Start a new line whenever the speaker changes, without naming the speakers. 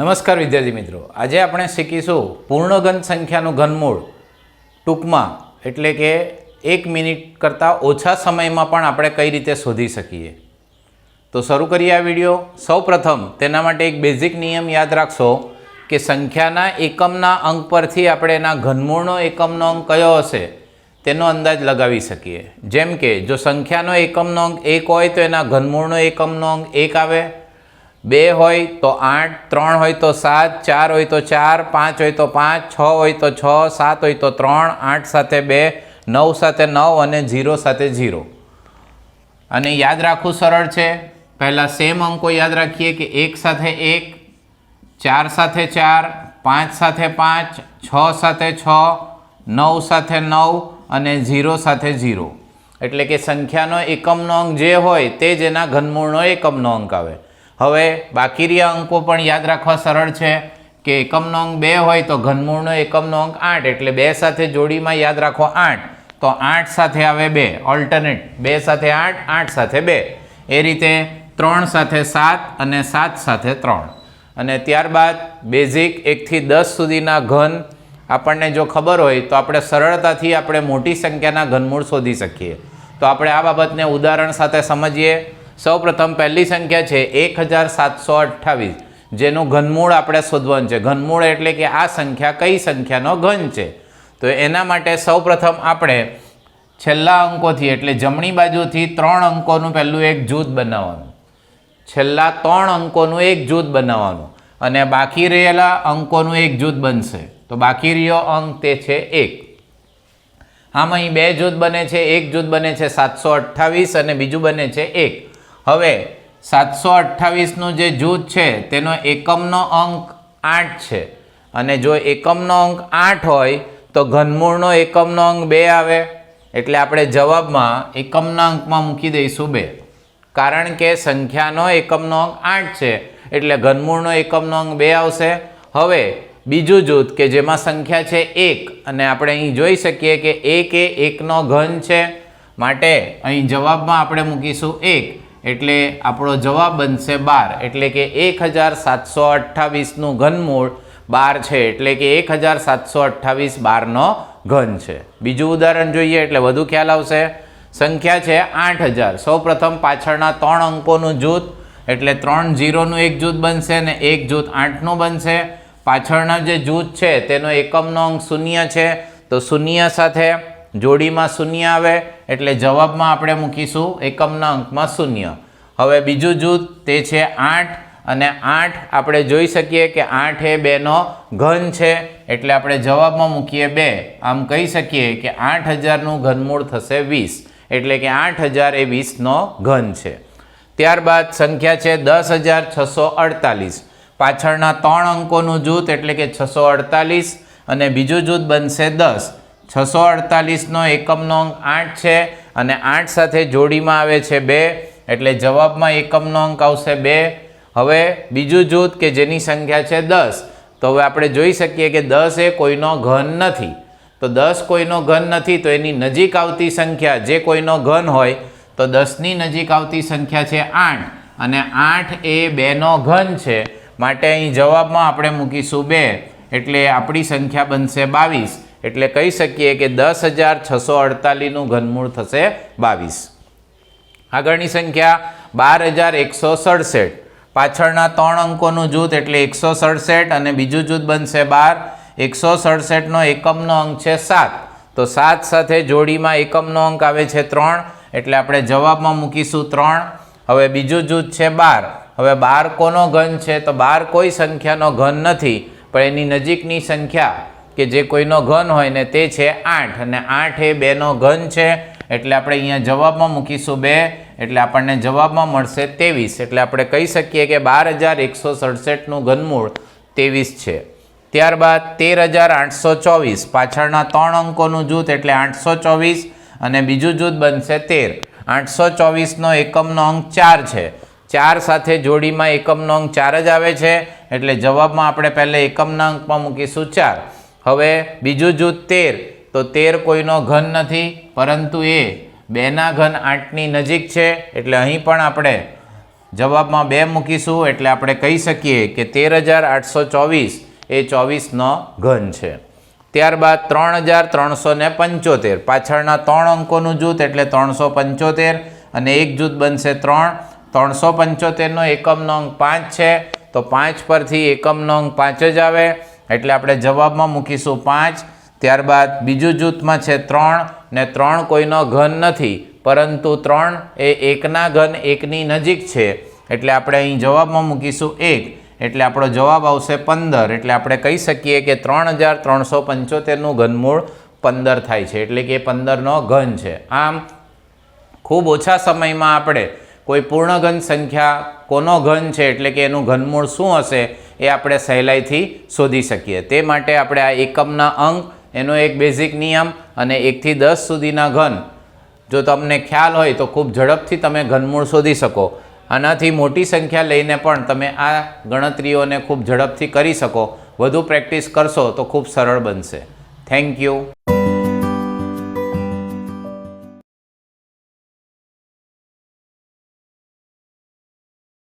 નમસ્કાર વિદ્યાર્થી મિત્રો. આજે આપણે શીખીશું પૂર્ણઘન સંખ્યાનું ઘનમૂળ ટૂંકમાં એટલે કે એક મિનિટ કરતાં ઓછા સમયમાં પણ આપણે કઈ રીતે શોધી શકીએ. તો શરૂ કરીએ આ વીડિયો. સૌપ્રથમ તેના માટે એક બેઝિક નિયમ યાદ રાખશો કે સંખ્યાના એકમના અંક પરથી આપણે એના ઘનમૂળનો એકમનો અંક કયો હશે તેનો અંદાજ લગાવી શકીએ. જેમ કે જો સંખ્યાનો એકમનો અંક એક હોય તો એના ઘનમૂળનો એકમનો અંક એક આવે. બે હોય તો આઠ, ત્રણ હોય તો સાત, ચાર હોય તો ચાર, પાંચ હોય તો પાંચ, છ હોય તો છ, સાત હોય તો ત્રણ, આઠ સાથે બે, નવ સાથે નવ અને ઝીરો સાથે ઝીરો. અને યાદ રાખવું સરળ છે, પહેલાં સેમ અંકો યાદ રાખીએ કે એક સાથે એક, ચાર સાથે ચાર, પાંચ સાથે પાંચ, છ સાથે છ, નવ સાથે નવ અને ઝીરો સાથે ઝીરો. એટલે કે સંખ્યાનો એકમનો અંક જે હોય તે જ એના ઘનમૂળનો એકમનો અંક આવે. હવે બાકી રહ્યા અંકો પણ યાદ રાખવા સરળ છે કે એકમનો અંક બે હોય તો ઘનમૂળનો એકમનો અંક આઠ એટલે બે સાથે જોડીમાં યાદ રાખો આઠ. તો આઠ સાથે આવે બે. ઓલ્ટરનેટ બે સાથે આઠ આઠ સાથે બે. એ રીતે ત્રણ સાથે સાત અને સાત સાથે ત્રણ. અને ત્યારબાદ બેઝિક એકથી દસ સુધીના ઘન આપણને જો ખબર હોય તો આપણે સરળતાથી આપણે મોટી સંખ્યાના ઘનમૂળ શોધી શકીએ. તો આપણે આ બાબતને ઉદાહરણ સાથે સમજીએ. સૌપ્રથમ પહેલી સંખ્યા છે એક હજાર સાતસો અઠ્ઠાવીસ. જેનું ઘનમૂળ આપણે શોધવાનું છે. ઘનમૂળ એટલે કે આ સંખ્યા કઈ સંખ્યાનો ઘન છે? તો એના માટે સૌપ્રથમ આપણે છેલ્લા અંકોથી, એટલે જમણી બાજુથી ત્રણ અંકોનું પહેલું એક જૂથ બનાવવાનું. છેલ્લા ત્રણ અંકોનું એક જૂથ બનાવવાનું. અને બાકી રહેલા અંકોનું એક જૂથ બનશે. તો બાકી રહ્યો અંક તે છે એક. આમાં અહીં બે જૂથ બને છે. એક જૂથ બને છે સાતસો અઠ્ઠાવીસ અને બીજું બને છે એક. હવે સાતસો અઠ્ઠાવીસનું જે જૂથ છે, તેનો એકમનો અંક આઠ છે. અને જો એકમનો અંક આઠ હોય, તો ઘનમૂળનો એકમનો અંક બે આવે. એટલે આપણે જવાબમાં એકમના અંકમાં મૂકી દઈશું બે. કારણ કે સંખ્યાનો એકમનો અંક આઠ છે, એટલે ઘનમૂળનો એકમનો અંક બે આવશે. હવે બીજું જૂથ કે જેમાં સંખ્યા છે એક, અને આપણે અહીં જોઈ શકીએ કે એક એ એકનો ઘન છે. માટે અહીં જવાબમાં આપણે મૂકીશું એક. એટલે આપણો જવાબ બનશે બાર. એટલે કે એક હજાર સાતસો અઠ્ઠાવીસનું ઘનમૂળ બાર છે. એટલે કે એક હજાર સાતસો અઠ્ઠાવીસ બારનો ઘન છે. બીજું ઉદાહરણ જોઈએ એટલે વધુ ખ્યાલ આવશે. સંખ્યા છે આઠ હજાર સૌપ્રથમ પાછળના ત્રણ અંકોનું જૂથ. એટલે ત્રણ ઝીરોનું એક જૂથ બનશે અને એક જૂથ આઠનું બનશે. પાછળના જે જૂથ છે તેનો એકમનો અંક શૂન્ય છે. તો શૂન્ય સાથે જોડીમાં શૂન્ય આવે એટલે જવાબમાં આપણે મૂકીશું એકમના અંકમાં શૂન્ય. હવે બીજું જૂથ તે છે આઠ અને આઠ આપણે જોઈ શકીએ કે આઠ એ બેનો ઘન છે એટલે આપણે જવાબમાં મૂકીએ બે. આમ કહી શકીએ કે આઠ હજારનું ઘનમૂળ થશે વીસ એટલે કે આઠ હજાર એ વીસનો ઘન છે. ત્યારબાદ સંખ્યા છે દસ હજાર છસો અડતાલીસ. પાછળના ત્રણ અંકોનું જૂથ એટલે કે છસો અડતાલીસ અને બીજું જૂથ બનશે દસ. છસો અડતાલીસનો એકમનો અંક આઠ છે અને આઠ સાથે જોડીમાં આવે છે બે, એટલે જવાબમાં એકમનો અંક આવશે બે. હવે બીજું જૂથ કે જેની સંખ્યા છે દસ, તો હવે આપણે જોઈ શકીએ કે દસ એ કોઈનો ઘન નથી. તો દસ કોઈનો ઘન નથી, તો એની નજીક આવતી સંખ્યા જે કોઈનો ઘન હોય, તો દસની નજીક આવતી સંખ્યા છે આઠ. અને આઠ એ બેનો ઘન છે. માટે અહીં જવાબમાં આપણે મૂકીશું બે, એટલે આપણી સંખ્યા બનશે બાવીસ. એટલે કહી શકીએ કે દસ હજાર છસો અડતાલીસનું ઘનમૂળ થશે બાવીસ. આગળની સંખ્યા બાર હજાર એકસો સડસઠ. પાછળના ત્રણ અંકોનું જૂથ એટલે એકસો સડસઠ અને બીજું જૂથ બનશે બાર. એકસો સડસઠનો એકમનો અંક છે સાત. તો સાત સાથે જોડીમાં એકમનો અંક આવે છે ત્રણ. એટલે આપણે જવાબમાં મૂકીશું ત્રણ. હવે બીજું જૂથ છે બાર. હવે બાર કોનો ઘન છે? તો બાર કોઈ સંખ્યાનો ઘન નથી. પણ એની નજીકની સંખ્યા કે જે કોઈનો ઘન હોય ને તે છે આઠ. અને આઠ એ બેનો ઘન છે, એટલે આપણે અહીંયા જવાબમાં મૂકીશું બે, એટલે આપણને જવાબમાં મળશે ત્રેવીસ. એટલે આપણે કહી શકીએ કે બાર હજાર એકસો સડસઠનું ઘનમૂળ ત્રેવીસ છે. ત્યારબાદ તેર હજાર આઠસો ચોવીસ પાછળના ત્રણ અંકોનું જૂથ એટલે આઠસો ચોવીસ અને બીજું જૂથ બનશે તેર. આઠસો ચોવીસનો એકમનો અંક ચાર છે. ચાર સાથે જોડીમાં એકમનો અંક ચાર જ આવે છે, એટલે જવાબમાં આપણે પહેલાં એકમના અંકમાં મૂકીશું ચાર. હવે બીજું જૂથ તેર. તો તેર કોઈનો ઘન નથી, પરંતુ એ બેના ઘન આઠની નજીક છે, એટલે અહીં પણ આપણે જવાબમાં બે મૂકીશું, એટલે આપણે કહી શકીએ કે તેર હજાર આઠસો ચોવીસ એ ચોવીસનો ઘન છે. ત્યારબાદ ત્રણ હજાર ત્રણસો ને પંચોતેર. પાછળના ત્રણ અંકોનું જૂથ એટલે ત્રણસો પંચોતેર અને એક જૂથ બનશે ત્રણ. ત્રણસો પંચોતેરનો એકમનો અંક પાંચ છે, તો પાંચ પરથી એકમનો અંક પાંચ જ આવે. એટલે આપણે જવાબમાં મૂકીશું પાંચ, ત્યારબાદ બીજું જૂથમાં છે ત્રણ, ને ત્રણ કોઈનો ઘન નથી, પરંતુ ત્રણ એ એકના ઘન એકની નજીક છે. એટલે આપણે અહીં જવાબમાં મૂકીશું એક, એટલે આપણો જવાબ આવશે પંદર, એટલે આપણે કહી શકીએ કે ત્રણ હજાર ત્રણસો પંચોતેરનું ઘનમૂળ પંદર થાય છે, એટલે કે પંદરનો ઘન છે. આમ, ખૂબ ઓછા સમયમાં આપણે કોઈ પૂર્ણઘન સંખ્યા કોનો ઘન છે, એટલે કે એનું ઘનમૂળ શું હશે? એ આપણે સહેલાઈથી શોધી શકીએ. તે માટે આપણે આ એકમના અંક, એનો એક બેઝિક નિયમ અને એકથી દસ સુધીના ઘન. જો તમને ખ્યાલ હોય તો ખૂબ ઝડપથી તમે ઘનમૂળ શોધી શકો. આનાથી મોટી સંખ્યા લઈને પણ તમે આ ગણતરીઓને ખૂબ ઝડપથી કરી શકો. વધુ પ્રેક્ટિસ કરશો તો ખૂબ સરળ બનશે. Thank you